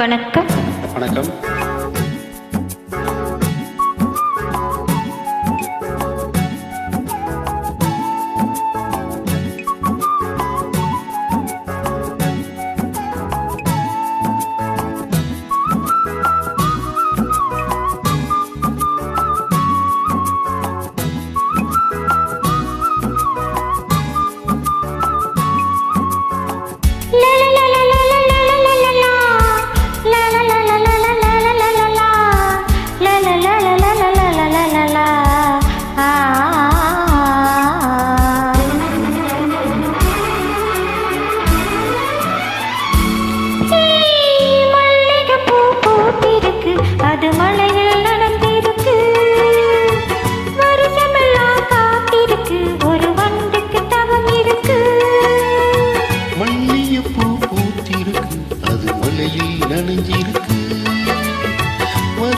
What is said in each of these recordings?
வணக்கம். வணக்கம்.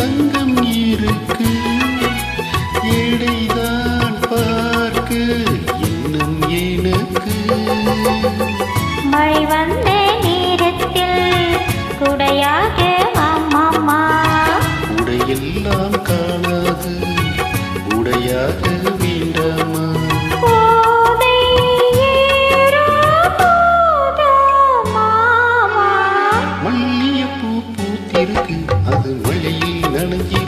தங்கம் இருக்கு. எடைதான் பார்க்க இன்னும் எனக்கு மழை வந்த நேரத்தில் உடையெல்லாம் காணாது. உடையாக வேண்டாமா? பூத்திருக்கு. அது மழையில் நனைஞ்சி